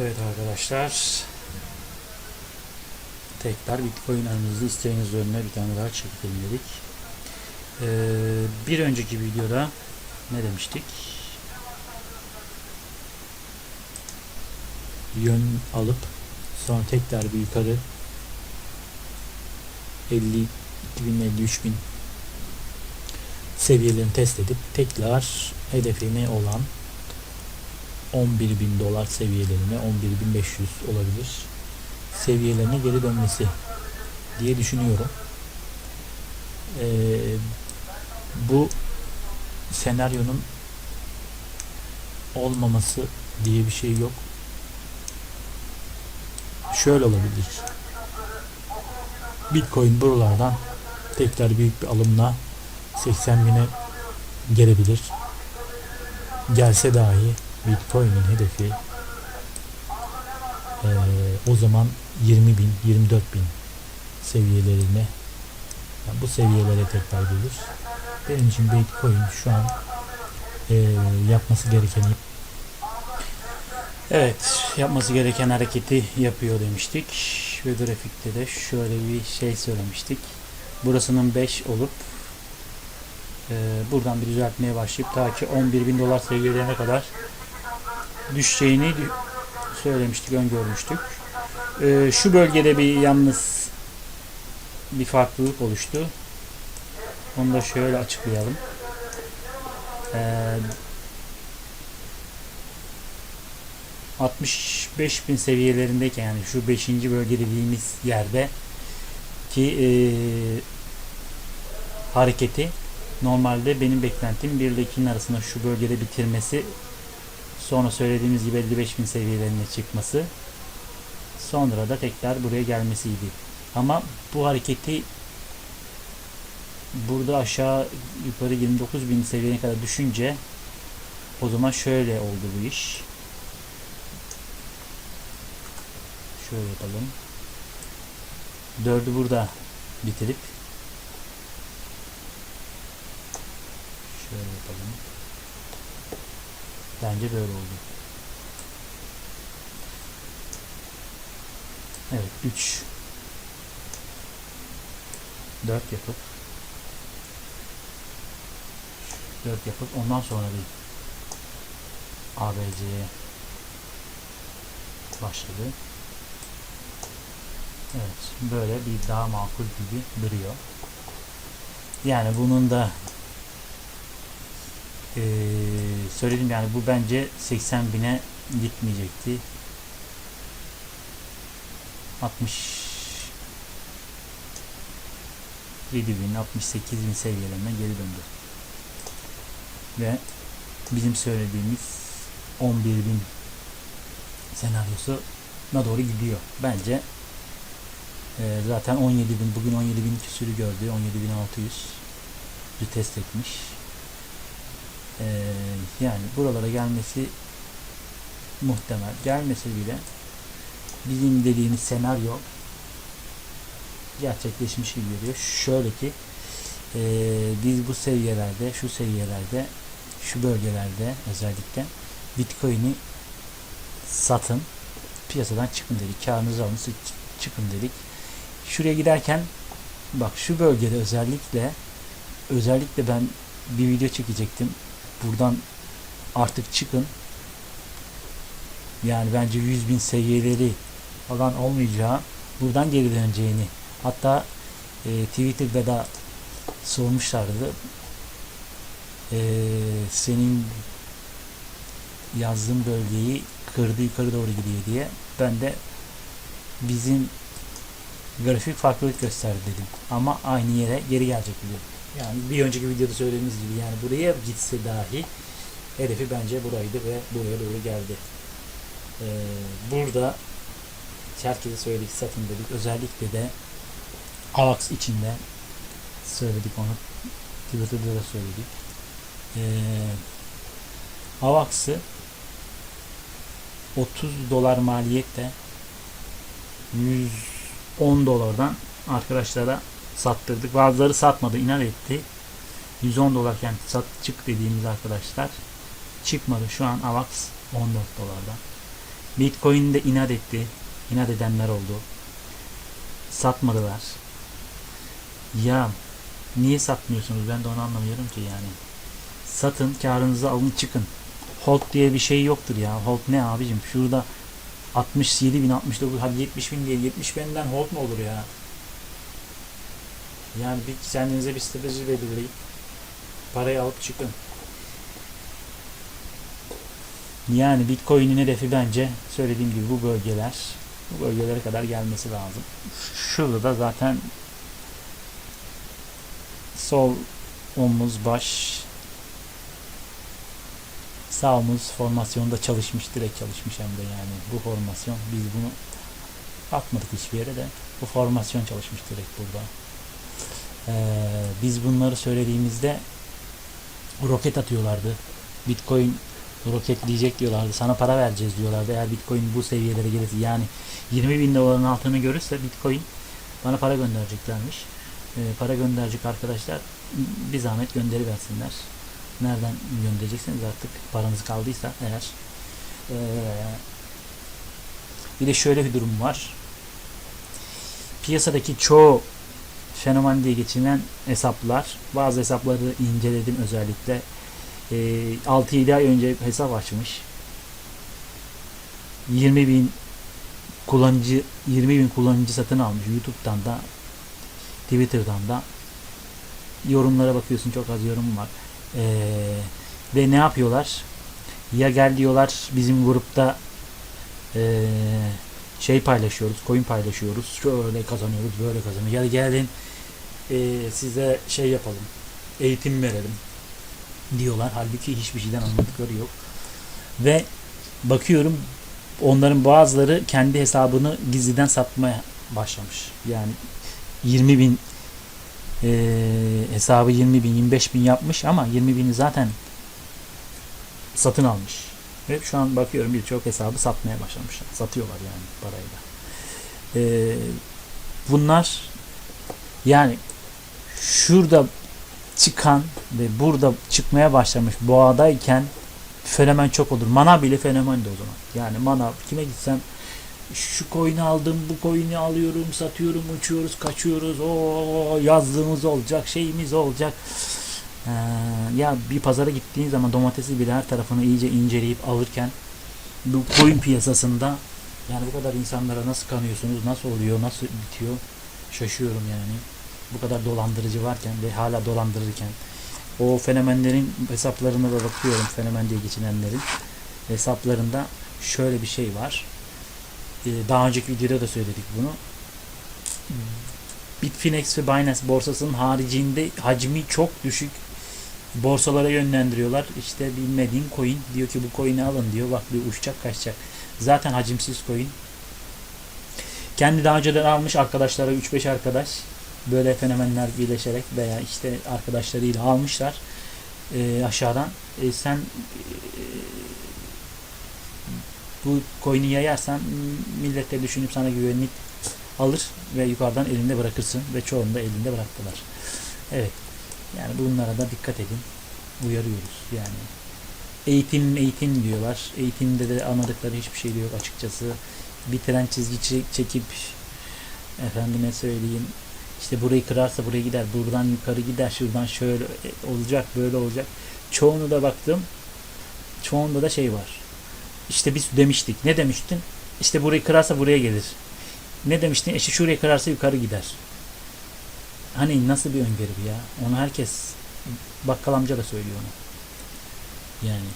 Evet arkadaşlar. Tekrar Bitcoin analizi isteğiniz üzerine bir tane daha çekelim dedik. Ee, bir önceki videoda ne demiştik? Yön alıp sonra tekrar bir yukarı 50 2000 bin seviyelerini test edip tekrar hedefine olan 11 bin dolar seviyelerine 11.500 olabilir seviyelerine geri dönmesi diye düşünüyorum. Ee, bu senaryonun olmaması diye bir şey yok. Şöyle olabilir. Bitcoin buralardan tekrar büyük bir alımla 80 bine gelebilir. Gelse dahi Bitcoin'in hedefi ee, o zaman 20 bin, 24 bin seviyelerine yani bu seviyelere tekrar gelir. Benim için Bitcoin şu an e, yapması gerekeni Evet, yapması gereken hareketi yapıyor demiştik. Ve grafikte de şöyle bir şey söylemiştik. Burasının 5 olup e, buradan bir düzeltmeye başlayıp ta ki 11 bin dolar seviyelerine kadar düşeceğini söylemiştik, öngörmüştük. Ee, şu bölgede bir yalnız bir farklılık oluştu. Onu da şöyle açıklayalım. Ee, 65 bin seviyelerindeyken yani şu 5. bölge dediğimiz yerde ki e, hareketi normalde benim beklentim 1 ile 2'nin arasında şu bölgede bitirmesi Sonra söylediğimiz gibi 55 bin seviyelerine çıkması. Sonra da tekrar buraya gelmesiydi. Ama bu hareketi burada aşağı yukarı 29 bin seviyene kadar düşünce o zaman şöyle oldu bu iş. Şöyle yapalım. Dördü burada bitirip şöyle yapalım. Bence böyle oldu. Evet 3 4 yapıp 4 yapıp ondan sonra bir ABC'ye başladı. Evet böyle bir daha makul gibi duruyor. Yani bunun da ee, söyledim yani bu bence 80 bine gitmeyecekti. 67 bin, 68 bin seviyelerine geri döndü. Ve bizim söylediğimiz 11 bin senaryosuna doğru gidiyor. Bence e, zaten 17 bin, bugün 17 bin küsürü gördü. 17 bin 600 test etmiş. Ee, yani buralara gelmesi muhtemel. Gelmese bile bizim dediğimiz senaryo gerçekleşmiş gibi görüyor. Şöyle ki e, biz bu seviyelerde, şu seviyelerde, şu bölgelerde özellikle Bitcoin'i satın, piyasadan çıkın dedik. Karınızı alın, çıkın dedik. Şuraya giderken bak şu bölgede özellikle özellikle ben bir video çekecektim buradan artık çıkın. Yani bence 100 bin seviyeleri falan olmayacağı buradan geri döneceğini hatta e, Twitter'da da sormuşlardı e, senin yazdığın bölgeyi kırdı yukarı doğru gidiyor diye ben de bizim grafik farklılık gösterdi dedim ama aynı yere geri gelecek diyor. Yani bir önceki videoda söylediğimiz gibi yani buraya gitse dahi hedefi bence buraydı ve buraya doğru geldi. Ee, burada herkese söyledik satın dedik. Özellikle de AVAX içinde söyledik onu. Twitter'da da söyledik. Ee, AVAX'ı 30 dolar maliyette 110 dolardan arkadaşlara sattırdık. Bazıları satmadı, inat etti. 110 dolarken sat çık dediğimiz arkadaşlar çıkmadı. Şu an AVAX 14 dolardan. Bitcoin de inat etti. İnat edenler oldu. Satmadılar. Ya niye satmıyorsunuz? Ben de onu anlamıyorum ki yani. Satın, karınızı alın çıkın. Hold diye bir şey yoktur ya. Hold ne abicim? Şurada 67 bin, 69, hadi 70 bin diye 70 binden hold mu olur ya? Yani bir kendinize bir strateji belirleyin. Parayı alıp çıkın. Yani Bitcoin'in hedefi bence söylediğim gibi bu bölgeler. Bu bölgelere kadar gelmesi lazım. Şurada da zaten sol omuz, baş, sağ omuz formasyonda çalışmış, direkt çalışmış hem de yani bu formasyon. Biz bunu atmadık hiçbir yere de bu formasyon çalışmış direkt burada. Ee, biz bunları söylediğimizde roket atıyorlardı. Bitcoin roketleyecek diyorlardı. Sana para vereceğiz diyorlardı. Eğer Bitcoin bu seviyelere gelirse yani 20 bin doların altını görürse Bitcoin bana para göndereceklermiş. Ee, para gönderecek arkadaşlar bir zahmet gönderi versinler. Nereden göndereceksiniz artık paranız kaldıysa eğer. Ee, bir de şöyle bir durum var. Piyasadaki çoğu fenomen diye geçilen hesaplar bazı hesapları inceledim özellikle. E, 6-7 ay önce hesap açmış. 20 bin kullanıcı 20 bin kullanıcı satın almış YouTube'dan da Twitter'dan da. Yorumlara bakıyorsun çok az yorum var. Ee, ve ne yapıyorlar? Ya gel diyorlar bizim grupta ee, şey paylaşıyoruz coin paylaşıyoruz. Şöyle kazanıyoruz böyle kazanıyoruz. Ya gelin ee, size şey yapalım eğitim verelim diyorlar. Halbuki hiçbir şeyden anladıkları yok. Ve bakıyorum onların bazıları kendi hesabını gizliden satmaya başlamış. Yani 20 bin e, hesabı 20 bin 25 bin yapmış ama 20 bini zaten satın almış. Ve şu an bakıyorum birçok hesabı satmaya başlamışlar. Satıyorlar yani parayla. E, bunlar yani şurada çıkan ve burada çıkmaya başlamış boğadayken fenomen çok olur. Mana bile fenomendi o zaman. Yani mana kime gitsem şu coin'i aldım, bu coin'i alıyorum, satıyorum, uçuyoruz, kaçıyoruz. O yazdığımız olacak, şeyimiz olacak. Ee, ya bir pazara gittiğin zaman domatesi bile her tarafını iyice inceleyip alırken bu coin piyasasında yani bu kadar insanlara nasıl kanıyorsunuz, nasıl oluyor, nasıl bitiyor şaşıyorum yani bu kadar dolandırıcı varken ve hala dolandırırken o fenomenlerin hesaplarına da bakıyorum fenomen diye geçinenlerin hesaplarında şöyle bir şey var ee, daha önceki videoda da söyledik bunu Bitfinex ve Binance borsasının haricinde hacmi çok düşük borsalara yönlendiriyorlar. İşte bilmediğin coin diyor ki bu coin'i alın diyor. Bak bir uçacak kaçacak. Zaten hacimsiz coin. Kendi daha önceden almış arkadaşlara 3-5 arkadaş böyle fenomenler birleşerek veya işte arkadaşlarıyla almışlar e, aşağıdan. E, sen e, bu coin'i yayarsan millet de düşünüp sana güvenip alır ve yukarıdan elinde bırakırsın ve çoğunu da elinde bıraktılar. Evet. Yani bunlara da dikkat edin. Uyarıyoruz yani. Eğitim eğitim diyorlar. Eğitimde de anladıkları hiçbir şey yok açıkçası. Bir tren çizgi çekip efendime söyleyeyim işte burayı kırarsa buraya gider. Buradan yukarı gider. Şuradan şöyle olacak. Böyle olacak. Çoğunu da baktım. Çoğunda da şey var. İşte biz demiştik. Ne demiştin? İşte burayı kırarsa buraya gelir. Ne demiştin? İşte şurayı kırarsa yukarı gider. Hani nasıl bir öngörü ya? Onu herkes bakkal amca da söylüyor onu. Yani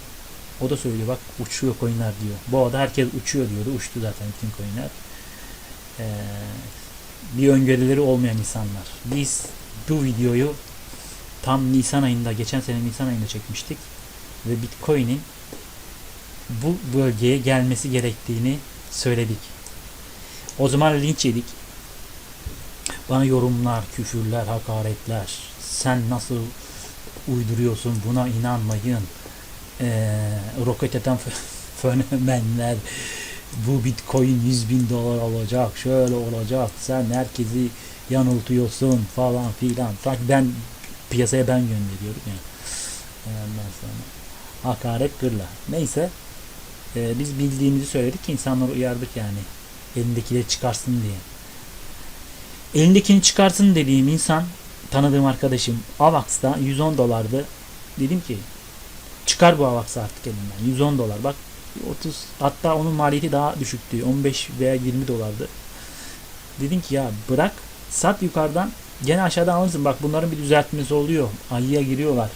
o da söylüyor bak uçuyor coinler diyor. Bu arada herkes uçuyor diyordu. Uçtu zaten bütün coinler. Ee, bir öngörüleri olmayan insanlar. Biz bu videoyu tam Nisan ayında, geçen sene Nisan ayında çekmiştik ve Bitcoin'in bu bölgeye gelmesi gerektiğini söyledik. O zaman linç yedik. Bana yorumlar, küfürler, hakaretler. Sen nasıl uyduruyorsun buna inanmayın. Ee, roket atan fenomenler bu bitcoin 100 bin dolar olacak şöyle olacak sen herkesi yanıltıyorsun falan filan sanki ben piyasaya ben gönderiyorum yani ondan sonra hakaret gırla neyse Ee, biz bildiğimizi söyledik insanları uyardık yani. Elindekileri çıkarsın diye. Elindekini çıkarsın dediğim insan tanıdığım arkadaşım Avax'ta 110 dolardı. Dedim ki çıkar bu Avax'ı artık elinden. 110 dolar. Bak 30 hatta onun maliyeti daha düşüktü. 15 veya 20 dolardı. Dedim ki ya bırak sat yukarıdan gene aşağıdan alırsın. Bak bunların bir düzeltmesi oluyor. Ayıya giriyorlar.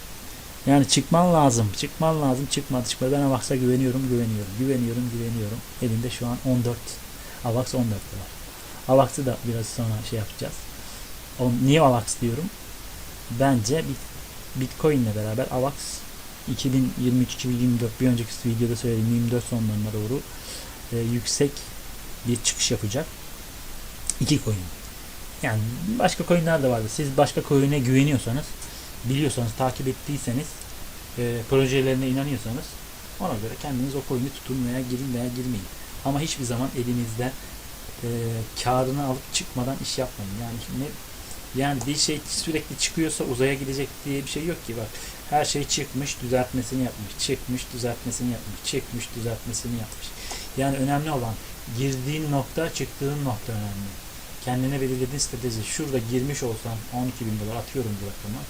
Yani çıkman lazım. Çıkman lazım. Çıkmadı çıkmadı. Ben Avax'a güveniyorum. Güveniyorum. Güveniyorum. Güveniyorum. Elimde şu an 14. Avax 14 dolar. Avax'ı da biraz sonra şey yapacağız. O, niye Avax diyorum? Bence Bit- Bitcoin ile beraber Avax 2023-2024 bir önceki videoda söylediğim 24 sonlarına doğru e, yüksek bir çıkış yapacak. İki coin. Yani başka coinler de vardı. Siz başka coin'e güveniyorsanız, biliyorsanız, takip ettiyseniz, e, projelerine inanıyorsanız ona göre kendiniz o coin'i tutun veya girin veya girmeyin. Ama hiçbir zaman elinizde e, karını alıp çıkmadan iş yapmayın. Yani ne yani bir şey sürekli çıkıyorsa uzaya gidecek diye bir şey yok ki bak. Her şey çıkmış, düzeltmesini yapmış, çıkmış, düzeltmesini yapmış, çıkmış, düzeltmesini yapmış. Yani önemli olan girdiğin nokta, çıktığın nokta önemli. Kendine belirlediğin strateji. Şurada girmiş olsan 12 bin dolar atıyorum bu rakamı.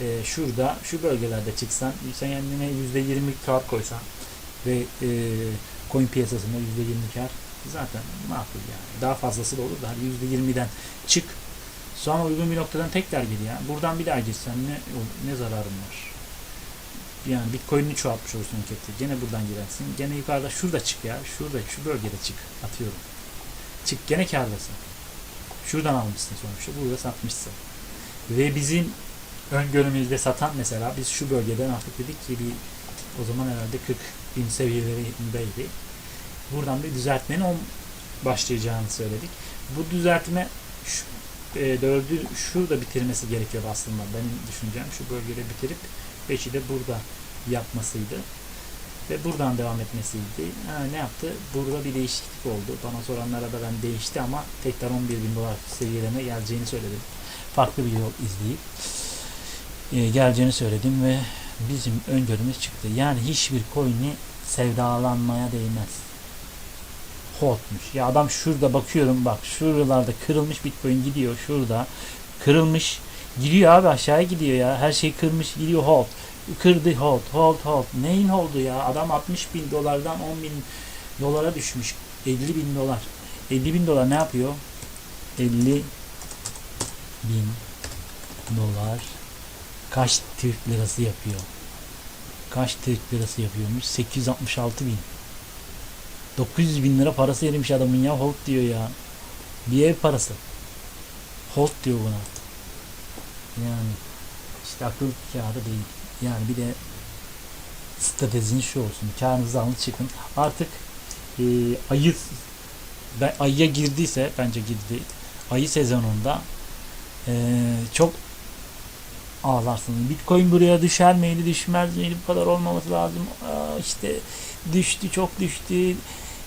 Ee, şurada, şu bölgelerde çıksan, sen kendine %20 kar koysan ve e, coin piyasasında %20 kar zaten makul yani. Daha fazlası da olur da hadi %20'den çık. Sonra uygun bir noktadan tekrar gir ya. Buradan bir daha girsen ne ne zararın var? Yani Bitcoin'ini çoğaltmış olursun kötü. Gene buradan girersin. Gene yukarıda şurada çık ya. Şurada şu bölgede çık. Atıyorum. Çık gene kârdasın. Şuradan almışsın sonuçta. Burada satmışsın. Ve bizim öngörümüzde satan mesela biz şu bölgeden artık dedik ki bir o zaman herhalde 40 bin seviyelerindeydi. Buradan bir düzeltmenin başlayacağını söyledik. Bu düzeltme şu, e, dördü şurada bitirmesi gerekiyor aslında. Benim düşüncem şu bölgede bitirip beşi de burada yapmasıydı. Ve buradan devam etmesiydi. Ha, ne yaptı? Burada bir değişiklik oldu. Bana soranlara da ben değişti ama tekrar 11 bin dolar seviyelerine geleceğini söyledim. Farklı bir yol izleyip e, geleceğini söyledim ve bizim öngörümüz çıktı. Yani hiçbir coin'i sevdalanmaya değmez. Hold'muş. Ya adam şurada bakıyorum bak şuralarda kırılmış bitcoin gidiyor şurada kırılmış gidiyor abi aşağıya gidiyor ya. Her şey kırmış gidiyor hold kırdı hold hold hold neyin holdu ya? Adam 60 bin dolardan 10 bin dolara düşmüş. 50 bin dolar. 50 bin dolar ne yapıyor? 50 bin dolar. Kaç Türk lirası yapıyor? Kaç Türk lirası yapıyormuş? 866 bin 900 bin lira parası erimiş adamın ya hold diyor ya. Bir ev parası. Hold diyor buna. Yani işte akıl kârı değil. Yani bir de stratejiniz şu olsun. Kârınızı alın çıkın. Artık e, ayı ben ayıya girdiyse bence girdi. Ayı sezonunda e, çok ağlarsınız. Bitcoin buraya düşer miydi düşmez miydi bu kadar olmaması lazım. Aa, işte düştü çok düştü.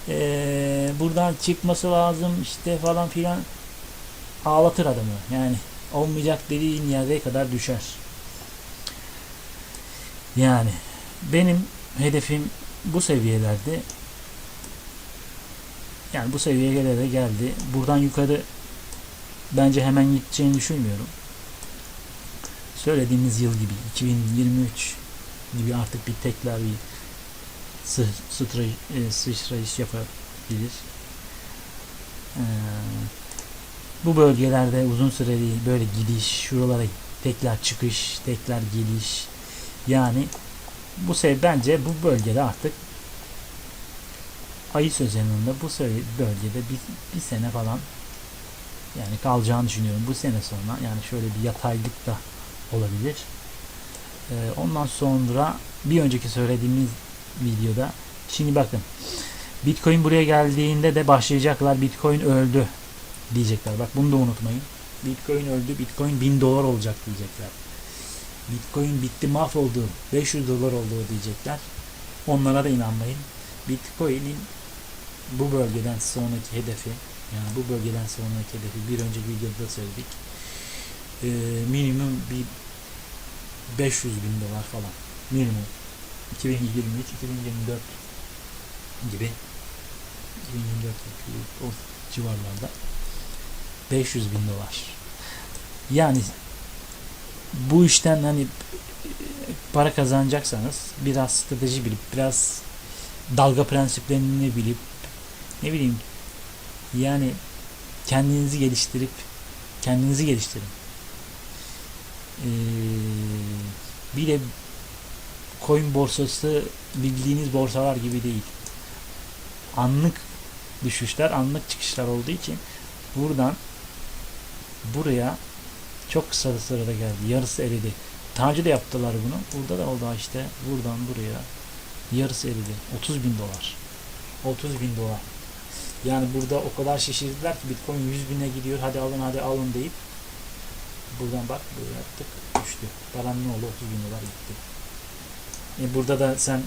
Ee, buradan çıkması lazım işte falan filan ağlatır adamı. Yani olmayacak dediğin yere kadar düşer. Yani benim hedefim bu seviyelerde yani bu seviyeye gelene geldi. Buradan yukarı bence hemen gideceğini düşünmüyorum. Söylediğimiz yıl gibi 2023 gibi artık bir tekrar bir sı sıçray e, sıçrayış yapabilir. Ee, bu bölgelerde uzun süreli böyle gidiş, şuralara tekrar çıkış, tekrar geliş. Yani bu sefer bence bu bölgede artık ayı sezonunda bu sev- bölgede bir, bir sene falan yani kalacağını düşünüyorum. Bu sene sonra yani şöyle bir yataylık da olabilir. Ee, ondan sonra bir önceki söylediğimiz videoda şimdi bakın Bitcoin buraya geldiğinde de başlayacaklar Bitcoin öldü diyecekler. Bak bunu da unutmayın. Bitcoin öldü. Bitcoin 1000 dolar olacak diyecekler. Bitcoin bitti mahvoldu. 500 dolar oldu diyecekler. Onlara da inanmayın. Bitcoin'in bu bölgeden sonraki hedefi yani bu bölgeden sonraki hedefi bir önceki videoda söyledik. Ee, minimum bir 500 bin dolar falan. Minimum. 2023-2024 gibi 2024 o civarlarda 500 bin dolar. Yani bu işten hani para kazanacaksanız biraz strateji bilip biraz dalga prensiplerini bilip ne bileyim yani kendinizi geliştirip kendinizi geliştirin. Ee, bir de coin borsası bildiğiniz borsalar gibi değil. Anlık düşüşler, anlık çıkışlar olduğu için buradan buraya çok kısa sırada geldi. Yarısı eridi. Önce de yaptılar bunu. Burada da oldu işte. Buradan buraya yarısı eridi. 30 bin dolar. 30 bin dolar. Yani burada o kadar şişirdiler ki Bitcoin 100 bine gidiyor. Hadi alın hadi alın deyip buradan bak böyle yaptık düştü. Paran ne oldu? 30 bin dolar gitti. E burada da sen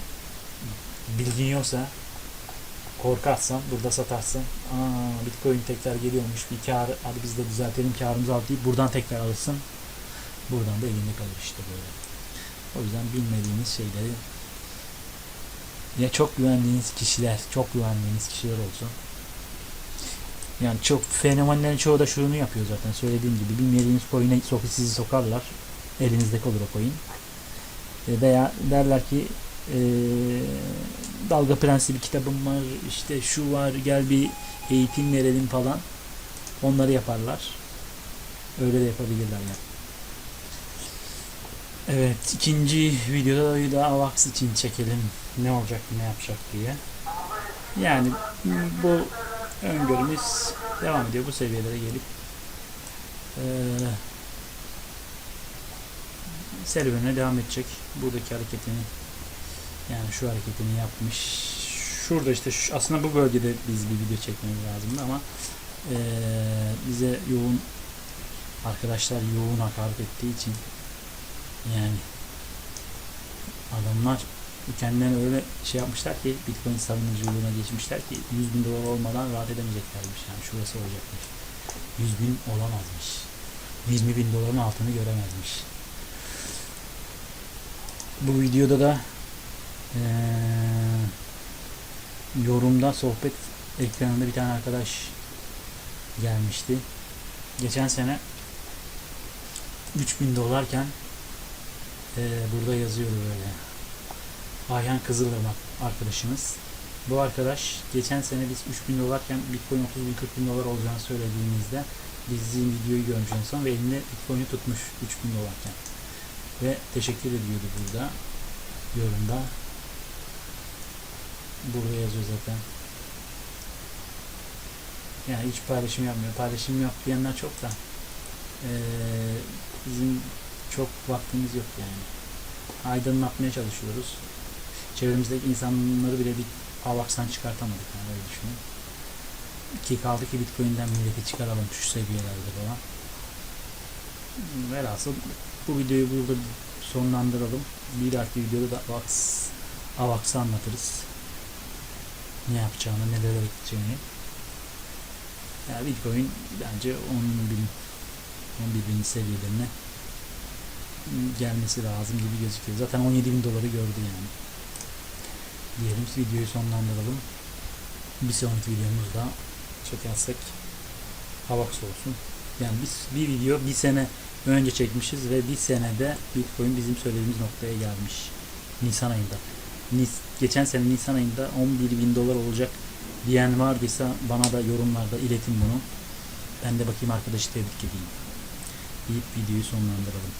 bilgin yoksa korkarsan burada satarsın. Aa Bitcoin tekrar geliyormuş. Bir kar hadi biz de düzeltelim karımızı al deyip buradan tekrar alırsın. Buradan da elinde kalır işte böyle. O yüzden bilmediğiniz şeyleri ya çok güvendiğiniz kişiler, çok güvendiğiniz kişiler olsun. Yani çok fenomenlerin çoğu da şunu yapıyor zaten. Söylediğim gibi bilmediğiniz coin'e sokup sizi sokarlar. Elinizdeki olur o coin. E, Veya derler ki e, dalga prensibi kitabım var işte şu var gel bir eğitim verelim falan. Onları yaparlar. Öyle de yapabilirler yani. Evet ikinci videoda da AVAX için çekelim. Ne olacak ne yapacak diye. Yani bu öngörümüz devam ediyor bu seviyelere gelip eee serüvenine devam edecek. Buradaki hareketini yani şu hareketini yapmış. Şurada işte şu, aslında bu bölgede biz bir video çekmemiz lazımdı ama eee, bize yoğun arkadaşlar yoğun hakaret ettiği için yani adamlar kendilerine öyle şey yapmışlar ki Bitcoin savunuculuğuna geçmişler ki 100 bin dolar olmadan rahat edemeyeceklermiş. Yani şurası olacakmış. 100 bin olamazmış. 20 bin doların altını göremezmiş bu videoda da eee, yorumda sohbet ekranında bir tane arkadaş gelmişti geçen sene 3000 dolarken eee, burada yazıyordu böyle Ayhan Kızılırmak arkadaşımız. Bu arkadaş geçen sene biz 3000 dolarken Bitcoin 30 bin 40 bin dolar olacağını söylediğimizde bizim videoyu görmüş en son ve elinde Bitcoin'i tutmuş 3000 dolarken. Ve teşekkür ediyordu burada yorumda. Burada yazıyor zaten. Yani hiç paylaşım yapmıyor. Paylaşım yok diyenler çok da eee, bizim çok vaktimiz yok yani. Aydınlatmaya çalışıyoruz çevremizdeki insanları bile bir avakstan çıkartamadık yani öyle düşünün. Ki kaldı ki Bitcoin'den milleti çıkaralım şu seviyelerde falan. Velhasıl bu videoyu burada sonlandıralım. Bir dahaki videoda da Avax, Avax'ı anlatırız. Ne yapacağını, neler bekleyeceğini. Yani Bitcoin bence 10 bin 11 bin seviyelerine gelmesi lazım gibi gözüküyor. Zaten 17 bin doları gördü yani diyelim videoyu sonlandıralım. Bir sonraki videomuzda çekersek Havax olsun. Yani biz bir video bir sene önce çekmişiz ve bir senede Bitcoin bizim söylediğimiz noktaya gelmiş. Nisan ayında. Nis, geçen sene Nisan ayında 11 bin dolar olacak diyen vardıysa bana da yorumlarda iletin bunu. Ben de bakayım arkadaşı tebrik edeyim. Deyip videoyu sonlandıralım.